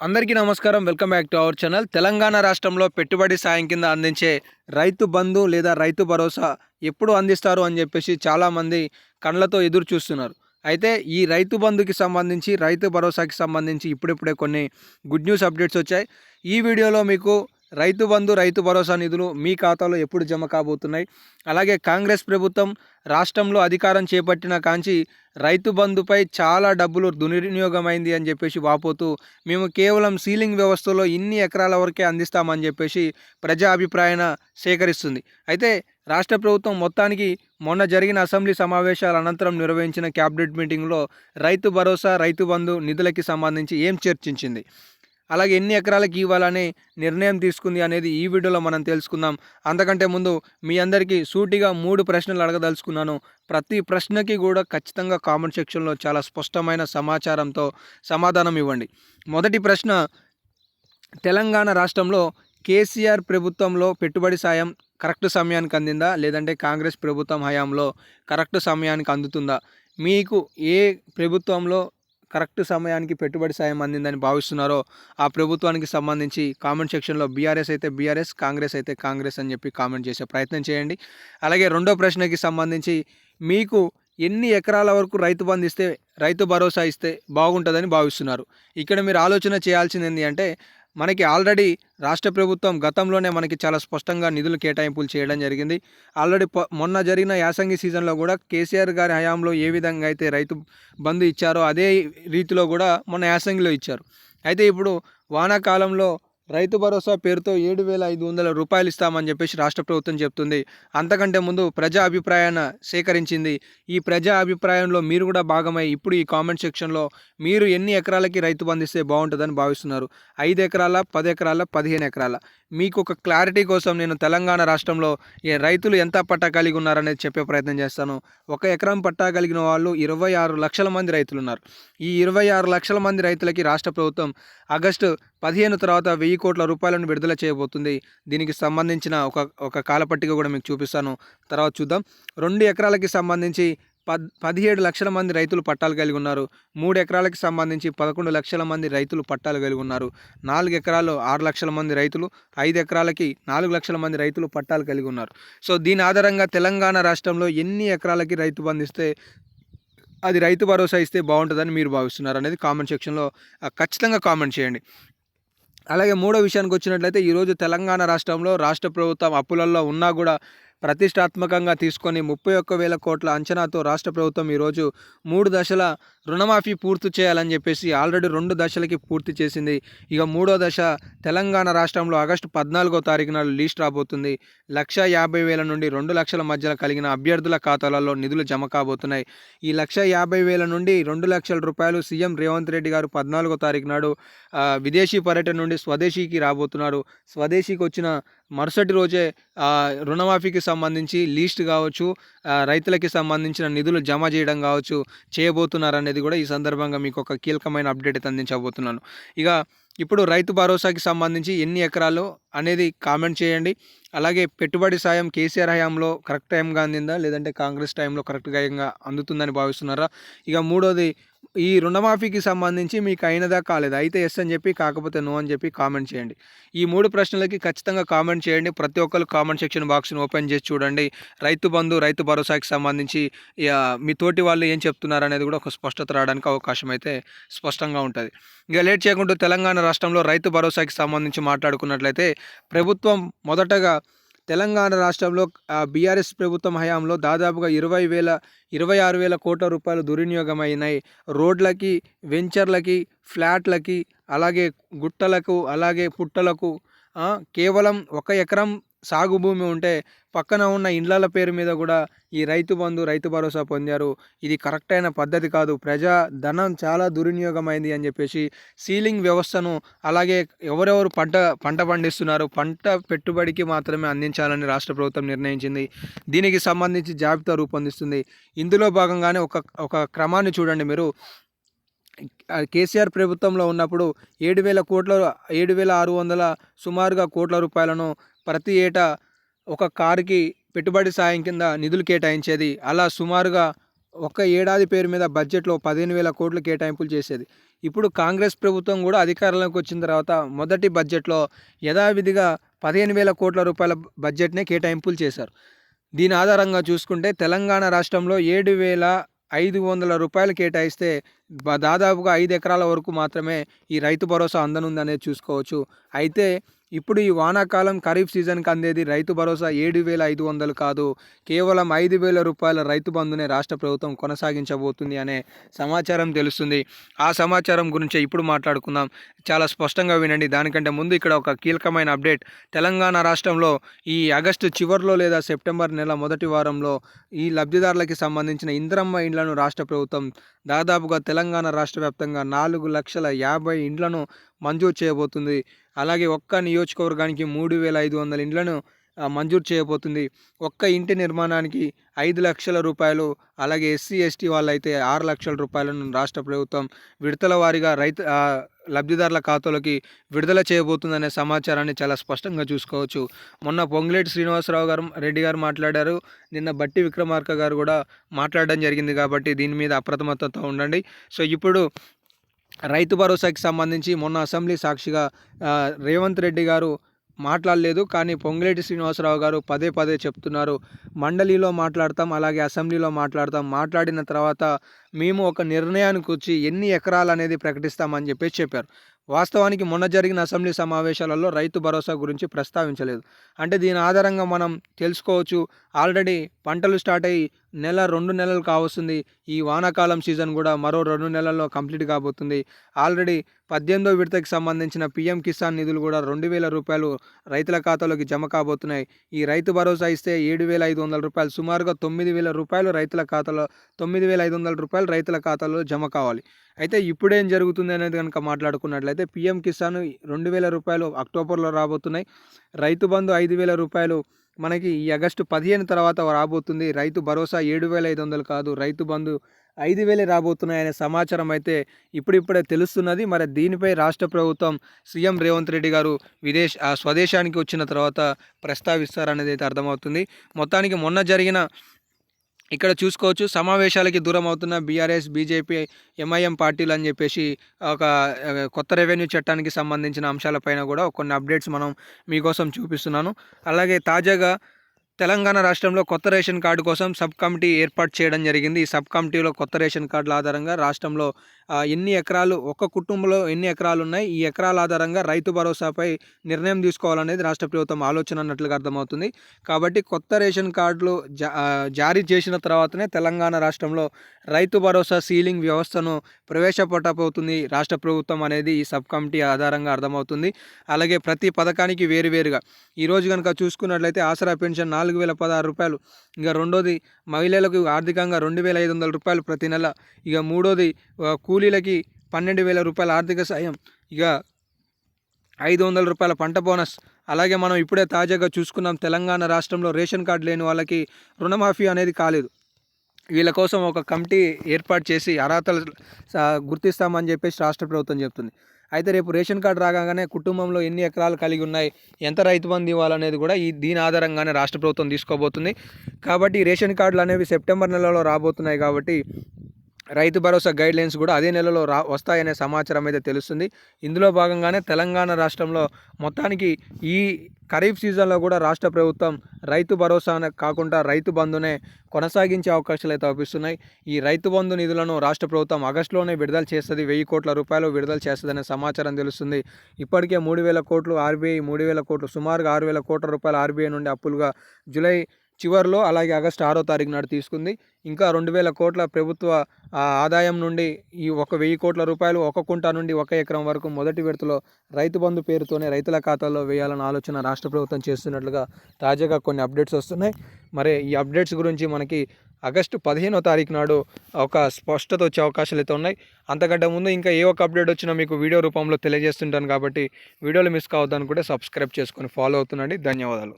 అందరికీ నమస్కారం. Welcome back to our channel. Telangana రాష్ట్రంలో పెట్టుబడి సాయం కింద అందించే రైతు బంధు లేదా రైతు భరోసా ఎప్పుడు అందిస్తారు అని చెప్పేసి చాలామంది కళ్ళతో ఎదురు చూస్తున్నారు. అయితే ఈ రైతు బంధుకి సంబంధించి రైతు భరోసాకి సంబంధించి ఇప్పుడిప్పుడే కొన్ని గుడ్ న్యూస్ అప్డేట్స్ వచ్చాయి. ఈ వీడియోలో మీకు రైతు బంధు రైతు భరోసా నిధులు మీ ఖాతాలో ఎప్పుడు జమ కాబోతున్నాయి? అలాగే కాంగ్రెస్ ప్రభుత్వం రాష్ట్రంలో అధికారం చేపట్టిన కాంచి రైతు బంధుపై చాలా డబ్బులు దుర్వినియోగమైంది అని చెప్పేసి వాపోతూ మేము కేవలం సీలింగ్ వ్యవస్థలో ఇన్ని ఎకరాల వరకే అందిస్తామని చెప్పేసి ప్రజా అభిప్రాయాన సేకరిస్తుంది. అయితే రాష్ట్ర ప్రభుత్వం మొత్తానికి మొన్న జరిగిన అసెంబ్లీ సమావేశాల అనంతరం నిర్వహించిన క్యాబినెట్ మీటింగ్లో రైతు భరోసా రైతు బంధు నిధులకి సంబంధించి ఏం చర్చించింది? అలాగే ఎన్ని ఎకరాలకు ఇవ్వాలనే నిర్ణయం తీసుకుంది అనేది ఈ వీడియోలో మనం తెలుసుకుందాం. అంతకంటే ముందు మీ అందరికీ సూటిగా మూడు ప్రశ్నలు అడగదలుచుకున్నాను. ప్రతి ప్రశ్నకి కూడా ఖచ్చితంగా కామెంట్ సెక్షన్లో చాలా స్పష్టమైన సమాచారంతో సమాధానం ఇవ్వండి. మొదటి ప్రశ్న తెలంగాణ రాష్ట్రంలో కేసీఆర్ ప్రభుత్వంలో పెట్టుబడి సాయం కరెక్ట్ సమయానికి అందిందా? లేదంటే కాంగ్రెస్ ప్రభుత్వం హయాంలో కరెక్ట్ సమయానికి అందుతుందా? మీకు ఏ ప్రభుత్వంలో కరెక్ట్ సమయానికి పెట్టుబడి సాయం అందిందని భావిస్తున్నారో ఆ ప్రభుత్వానికి సంబంధించి కామెంట్ సెక్షన్లో బీఆర్ఎస్ అయితే బీఆర్ఎస్ కాంగ్రెస్ అయితే కాంగ్రెస్ అని చెప్పి కామెంట్ చేసే ప్రయత్నం చేయండి. అలాగే రెండో ప్రశ్నకి సంబంధించి మీకు ఎన్ని ఎకరాల వరకు రైతు బంధు ఇస్తే రైతు భరోసా ఇస్తే బాగుంటుందని భావిస్తున్నారు. ఇక్కడ మీరు ఆలోచన చేయాల్సింది ఏంటి అంటే మనకి ఆల్రెడీ రాష్ట్ర ప్రభుత్వం గతంలోనే మనకి చాలా స్పష్టంగా నిధులు కేటాయింపులు చేయడం జరిగింది. ఆల్రెడీ మొన్న జరిగిన యాసంగి సీజన్లో కూడా కేసీఆర్ గారి హయాంలో ఏ విధంగా అయితే రైతు బంధు ఇచ్చారో అదే రీతిలో కూడా మొన్న యాసంగిలో ఇచ్చారు. అయితే ఇప్పుడు వానాకాలంలో రైతు భరోసా పేరుతో ఏడు వేల ఐదు వందల రూపాయలు ఇస్తామని చెప్పేసి రాష్ట్ర ప్రభుత్వం చెప్తుంది. అంతకంటే ముందు ప్రజా అభిప్రాయాన్ని సేకరించింది. ఈ ప్రజా అభిప్రాయంలో మీరు కూడా భాగమై ఇప్పుడు ఈ కామెంట్ సెక్షన్లో మీరు ఎన్ని ఎకరాలకి రైతు బంధిస్తే బాగుంటుందని భావిస్తున్నారు. ఐదు ఎకరాల పది ఎకరాల పదిహేను ఎకరాల. మీకు ఒక క్లారిటీ కోసం నేను తెలంగాణ రాష్ట్రంలో ఏ రైతులు ఎంత పట్టా కలిగి ఉన్నారనేది చెప్పే ప్రయత్నం చేస్తాను. ఒక ఎకరం పట్టా కలిగిన వాళ్ళు ఇరవై ఆరు లక్షల మంది రైతులు ఉన్నారు ఈ ఇరవై ఆరు లక్షల మంది రైతులకి రాష్ట్ర ప్రభుత్వం ఆగస్టు పదిహేను తర్వాత వెయ్యి కోట్ల రూపాయలను విడుదల చేయబోతుంది. దీనికి సంబంధించిన ఒక ఒక కాలపట్టిక కూడా మీకు చూపిస్తాను. తర్వాత చూద్దాం. రెండు ఎకరాలకి సంబంధించి పద్ పదిహేడు లక్షల మంది రైతులు పట్టాలు కలిగి ఉన్నారు. మూడు ఎకరాలకి సంబంధించి పదకొండు లక్షల మంది రైతులు పట్టాలు కలిగి ఉన్నారు. నాలుగు ఎకరాలు ఆరు లక్షల మంది రైతులు ఐదు ఎకరాలకి నాలుగు లక్షల మంది రైతులు పట్టాలు కలిగి ఉన్నారు. సో దీని ఆధారంగా తెలంగాణ రాష్ట్రంలో ఎన్ని ఎకరాలకి రైతు బంధిస్తే అది రైతు భరోసా ఇస్తే బాగుంటుందని మీరు భావిస్తున్నారు అనేది కామెంట్ సెక్షన్లో ఖచ్చితంగా కామెంట్ చేయండి. అలాగే మూడో విషయానికి వచ్చినట్లయితే ఈరోజు తెలంగాణ రాష్ట్రంలో రాష్ట్ర ప్రభుత్వం అప్పులలో ఉన్నా కూడా ప్రతిష్టాత్మకంగా తీసుకొని ముప్పై ఒక్క వేల కోట్ల అంచనాతో రాష్ట్ర ప్రభుత్వం ఈరోజు మూడు దశల రుణమాఫీ పూర్తి చేయాలని చెప్పేసి ఆల్రెడీ రెండు దశలకి పూర్తి చేసింది. ఇక మూడో దశ తెలంగాణ రాష్ట్రంలో ఆగస్టు పద్నాలుగో తారీఖు నాడు లీస్ట్ రాబోతుంది. లక్ష యాభై వేల నుండి రెండు లక్షల మధ్యలో కలిగిన అభ్యర్థుల ఖాతాలలో నిధులు జమ కాబోతున్నాయి. ఈ లక్ష యాభై వేల నుండి రెండు లక్షల రూపాయలు సీఎం రేవంత్ రెడ్డి గారు పద్నాలుగో తారీఖు నాడు విదేశీ పర్యటన నుండి స్వదేశీకి రాబోతున్నారు. స్వదేశీకి వచ్చిన మరుసటి రోజే రుణమాఫీకి సంబంధించి లీస్ట్ కావచ్చు రైతులకి సంబంధించిన నిధులు జమ చేయడం కావచ్చు చేయబోతున్నారు అనేది కూడా ఈ సందర్భంగా మీకు ఒక కీలకమైన అప్డేట్ అయితే అందించబోతున్నాను. ఇక ఇప్పుడు రైతు భరోసాకి సంబంధించి ఎన్ని ఎకరాలు అనేది కామెంట్ చేయండి. అలాగే పెట్టుబడి సాయం కేసీఆర్ హయాంలో కరెక్ట్ టైంగా అందిందా? లేదంటే కాంగ్రెస్ టైంలో కరెక్ట్గా అందుతుందని భావిస్తున్నారా? ఇక మూడోది ఈ రుణమాఫీకి సంబంధించి మీకు అయినదా కాలేదా? అయితే ఎస్ అని చెప్పి కాకపోతే నో అని చెప్పి కామెంట్ చేయండి. ఈ మూడు ప్రశ్నలకి ఖచ్చితంగా కామెంట్ చేయండి. ప్రతి ఒక్కరు కామెంట్ సెక్షన్ బాక్స్ని ఓపెన్ చేసి చూడండి. రైతు బంధు రైతు భరోసాకి సంబంధించి మీ తోటి వాళ్ళు ఏం చెప్తున్నారు అనేది కూడా ఒక స్పష్టత రావడానికి అవకాశం అయితే స్పష్టంగా ఉంటుంది. ఇక లేట్ చేయకుండా తెలంగాణ రాష్ట్రంలో రైతు భరోసాకి సంబంధించి మాట్లాడుకున్నట్లయితే ప్రభుత్వం మొదటగా తెలంగాణ రాష్ట్రంలో బీఆర్ఎస్ ప్రభుత్వం హయాంలో దాదాపుగా ఇరవై వేల ఇరవై ఆరు వేల కోట్ల రూపాయలు దుర్వినియోగమైనాయి. రోడ్లకి వెంచర్లకి ఫ్లాట్లకి అలాగే గుట్టలకు అలాగే పుట్టలకు కేవలం ఒక ఎకరం సాగు భూమి ఉంటే పక్కన ఉన్న ఇండ్ల పేరు మీద కూడా ఈ రైతు బంధు రైతు భరోసా పొందారు. ఇది కరెక్ట్ అయిన పద్ధతి కాదు. ప్రజా ధనం చాలా దుర్వినియోగమైంది అని చెప్పేసి సీలింగ్ వ్యవస్థను అలాగే ఎవరెవరు పంట పంట పండిస్తున్నారు పంట పెట్టుబడికి మాత్రమే అందించాలని రాష్ట్ర ప్రభుత్వం నిర్ణయించింది. దీనికి సంబంధించి జాబితా రూపొందిస్తుంది. ఇందులో భాగంగానే ఒక ఒక క్రమాన్ని చూడండి మీరు. కేసీఆర్ ప్రభుత్వంలో ఉన్నప్పుడు ఏడు వేల కోట్ల ఏడు వేల ఆరు వందల సుమారుగా కోట్ల రూపాయలను ప్రతి ఏటా ఒక కారుకి పెట్టుబడి సాయం కింద నిధులు కేటాయించేది. అలా సుమారుగా ఒక ఏడాది పేరు మీద బడ్జెట్లో పదిహేను వేల కోట్లు కేటాయింపులు చేసేది. ఇప్పుడు కాంగ్రెస్ ప్రభుత్వం కూడా అధికారంలోకి వచ్చిన తర్వాత మొదటి బడ్జెట్లో యథావిధిగా పదిహేను వేల కోట్ల రూపాయల బడ్జెట్నే కేటాయింపులు చేశారు. దీని ఆధారంగా చూసుకుంటే తెలంగాణ రాష్ట్రంలో ఏడు వేల ఐదు వందల రూపాయలు కేటాయిస్తే దాదాపుగా ఐదు ఎకరాల వరకు మాత్రమే ఈ రైతు భరోసా అందనుందనేది చూసుకోవచ్చు. అయితే ఇప్పుడు ఈ వానాకాలం ఖరీఫ్ సీజన్కి అందేది రైతు భరోసా ఏడు వేల ఐదు వందలు కాదు కేవలం ఐదు వేల రూపాయల రైతు బంధునే రాష్ట్ర ప్రభుత్వం కొనసాగించబోతుంది అనే సమాచారం తెలుస్తుంది. ఆ సమాచారం గురించి ఇప్పుడు మాట్లాడుకుందాం. చాలా స్పష్టంగా వినండి. దానికంటే ముందు ఇక్కడ ఒక కీలకమైన అప్డేట్. తెలంగాణ రాష్ట్రంలో ఈ ఆగస్టు చివరిలో లేదా సెప్టెంబర్ నెల మొదటి వారంలో ఈ లబ్ధిదారులకి సంబంధించిన ఇంద్రమ్మ ఇండ్లను రాష్ట్ర ప్రభుత్వం దాదాపుగా తెలంగాణ రాష్ట్ర వ్యాప్తంగా నాలుగు లక్షల యాభై ఇండ్లను మంజూరు చేయబోతుంది. అలాగే ఒక్క నియోజకవర్గానికి మూడు వేల ఐదు వందల ఇండ్లను మంజూరు చేయబోతుంది. ఒక్క ఇంటి నిర్మాణానికి ఐదు లక్షల రూపాయలు అలాగే ఎస్సీ ఎస్టీ వాళ్ళైతే ఆరు లక్షల రూపాయలను రాష్ట్ర ప్రభుత్వం విడతల వారీగా రైతు లబ్ధిదారుల ఖాతాలోకి విడుదల చేయబోతుందనే సమాచారాన్ని చాలా స్పష్టంగా చూసుకోవచ్చు. మొన్న పొంగులేటి శ్రీనివాసరావు గారు రెడ్డి గారు మాట్లాడారు. నిన్న బట్టి విక్రమార్క గారు కూడా మాట్లాడడం జరిగింది కాబట్టి దీని మీద అప్రమత్తతో ఉండండి. సో ఇప్పుడు రైతు భరోసాకి సంబంధించి మొన్న అసెంబ్లీ సాక్షిగా రేవంత్ రెడ్డి గారు మాట్లాడలేదు. కానీ పొంగిరెడ్డి శ్రీనివాసరావు గారు పదే పదే చెప్తున్నారు. మండలిలో మాట్లాడతాం అలాగే అసెంబ్లీలో మాట్లాడతాం. మాట్లాడిన తర్వాత మేము ఒక నిర్ణయానికి వచ్చి ఎన్ని ఎకరాలు అనేది ప్రకటిస్తామని చెప్పేసి చెప్పారు. వాస్తవానికి మొన్న జరిగిన అసెంబ్లీ సమావేశాలలో రైతు భరోసా గురించి ప్రస్తావించలేదు. అంటే దీని ఆధారంగా మనం తెలుసుకోవచ్చు. ఆల్రెడీ పంటలు స్టార్ట్ అయ్యి నెల రెండు నెలలు కావస్తుంది. ఈ వానాకాలం సీజన్ కూడా మరో రెండు నెలల్లో కంప్లీట్ కాబోతుంది. ఆల్రెడీ పద్దెనిమిదో విడతకి సంబంధించిన పిఎం కిసాన్ నిధులు కూడా రెండు వేల రూపాయలు రైతుల ఖాతాలోకి జమ కాబోతున్నాయి. ఈ రైతు భరోసా ఇస్తే ఏడు వేల ఐదు వందల రూపాయలు సుమారుగా తొమ్మిది వేల రూపాయలు రైతుల ఖాతాలో తొమ్మిది వేల ఐదు వందల రూపాయలు రైతుల ఖాతాలో జమ కావాలి. అయితే ఇప్పుడేం జరుగుతుంది అనేది కనుక మాట్లాడుకున్నట్లయితే పిఎం కిసాన్ రెండు వేల రూపాయలు అక్టోబర్లో రాబోతున్నాయి. రైతు బంధు ఐదు వేల రూపాయలు మనకి ఈ ఆగస్టు పదిహేను తర్వాత రాబోతుంది. రైతు భరోసా ఏడు వేల ఐదు వందలు కాదు రైతు బంధు ఐదు వేలే రాబోతున్నాయనే సమాచారం అయితే ఇప్పుడిప్పుడే తెలుస్తున్నది. మరి దీనిపై రాష్ట్ర ప్రభుత్వం సీఎం రేవంత్ రెడ్డి గారు విదేశ స్వదేశానికి వచ్చిన తర్వాత ప్రస్తావిస్తారనేది అయితే అర్థమవుతుంది. మొత్తానికి మొన్న జరిగిన ఇక్కడ చూసుకోవచ్చు. సమావేశాలకి దూరం అవుతున్న బీఆర్ఎస్ బీజేపీ ఎంఐఎం పార్టీలు అని చెప్పేసి ఒక కొత్త రెవెన్యూ చట్టానికి సంబంధించిన అంశాలపైన కూడా కొన్ని అప్డేట్స్ మనం మీకోసం చూపిస్తున్నాను. అలాగే తాజాగా తెలంగాణ రాష్ట్రంలో కొత్త రేషన్ కార్డు కోసం సబ్ కమిటీ ఏర్పాటు చేయడం జరిగింది. ఈ సబ్ కమిటీలో కొత్త రేషన్ కార్డుల ఆధారంగా రాష్ట్రంలో ఎన్ని ఎకరాలు ఒక్క కుటుంబంలో ఎన్ని ఎకరాలు ఉన్నాయి ఈ ఎకరాల ఆధారంగా రైతు భరోసాపై నిర్ణయం తీసుకోవాలనేది రాష్ట్ర ప్రభుత్వం ఆలోచన అన్నట్లుగా అర్థమవుతుంది. కాబట్టి కొత్త రేషన్ కార్డులు జా జారీ చేసిన తర్వాతనే తెలంగాణ రాష్ట్రంలో రైతు భరోసా సీలింగ్ వ్యవస్థను ప్రవేశపెట్టబోతుంది రాష్ట్ర ప్రభుత్వం అనేది ఈ సబ్ కమిటీ ఆధారంగా అర్థమవుతుంది. అలాగే ప్రతి పథకానికి వేరువేరుగా. ఈరోజు కనుక చూసుకున్నట్లయితే ఆసరా పెన్షన్ నాలుగు వేల పదహారు రూపాయలు ఇక రెండోది మహిళలకు ఆర్థికంగా రెండు వేల ఐదు వందల రూపాయలు ప్రతి నెల ఇక మూడోది కూ కూలీలకి పన్నెండు వేల రూపాయల ఆర్థిక సాయం ఇక ఐదు వందల రూపాయల పంట బోనస్. అలాగే మనం ఇప్పుడే తాజాగా చూసుకున్నాం తెలంగాణ రాష్ట్రంలో రేషన్ కార్డు లేని వాళ్ళకి రుణమాఫీ అనేది కాలేదు. వీళ్ళ కోసం ఒక కమిటీ ఏర్పాటు చేసి అర్హతలు స- గుర్తిస్తామని చెప్పేసి రాష్ట్ర ప్రభుత్వం చెప్తుంది. అయితే రేపు రేషన్ కార్డు రాగానే కుటుంబంలో ఎన్ని ఎకరాలు కలిగి ఉన్నాయి ఎంత రైతు బంధు ఇవ్వాలనేది కూడా ఈ దీని ఆధారంగానే రాష్ట్ర ప్రభుత్వం తీసుకోబోతుంది. కాబట్టి రేషన్ కార్డులు అనేవి సెప్టెంబర్ నెలలో రాబోతున్నాయి కాబట్టి రైతు భరోసా గైడ్ లైన్స్ కూడా అదే నెలలో రా వస్తాయనే సమాచారం అయితే తెలుస్తుంది. ఇందులో భాగంగానే తెలంగాణ రాష్ట్రంలో మొత్తానికి ఈ ఖరీఫ్ సీజన్లో కూడా రాష్ట్ర ప్రభుత్వం రైతు భరోసా కాకుండా రైతు బంధునే కొనసాగించే అవకాశాలు అయితే అవుపిస్తున్నాయి ఈ రైతు బంధు నిధులను రాష్ట్ర ప్రభుత్వం ఆగస్టులోనే విడుదల చేస్తుంది. వెయ్యి కోట్ల రూపాయలు విడుదల చేస్తుందనే సమాచారం తెలుస్తుంది. ఇప్పటికే మూడు వేల కోట్లు ఆర్బీఐ మూడు వేల కోట్లు సుమారుగా ఆరు వేల కోట్ల రూపాయలు ఆర్బీఐ నుండి అప్పులుగా జూలై చివరిలో అలాగే ఆగస్టు ఆరో తారీఖు నాడు తీసుకుంది. ఇంకా రెండు వేల కోట్ల ప్రభుత్వ ఆదాయం నుండి ఈ ఒక వెయ్యి కోట్ల రూపాయలు ఒక కుంట నుండి ఒక ఎకరం వరకు మొదటి విడతలో రైతు బంధు పేరుతోనే రైతుల ఖాతాల్లో వేయాలన్న ఆలోచన రాష్ట్ర ప్రభుత్వం చేస్తున్నట్లుగా తాజాగా కొన్ని అప్డేట్స్ వస్తున్నాయి. మరి ఈ అప్డేట్స్ గురించి మనకి ఆగస్టు పదిహేనో తారీఖు నాడు ఒక స్పష్టత వచ్చే అవకాశాలు అయితే ఉన్నాయి. అంతకంటే ముందు ఇంకా ఏ ఒక్క అప్డేట్ వచ్చినా మీకు వీడియో రూపంలో తెలియజేస్తుంటాను కాబట్టి వీడియోలు మిస్ కావద్దని కూడా సబ్స్క్రైబ్ చేసుకొని ఫాలో అవుతుండండి. ధన్యవాదాలు.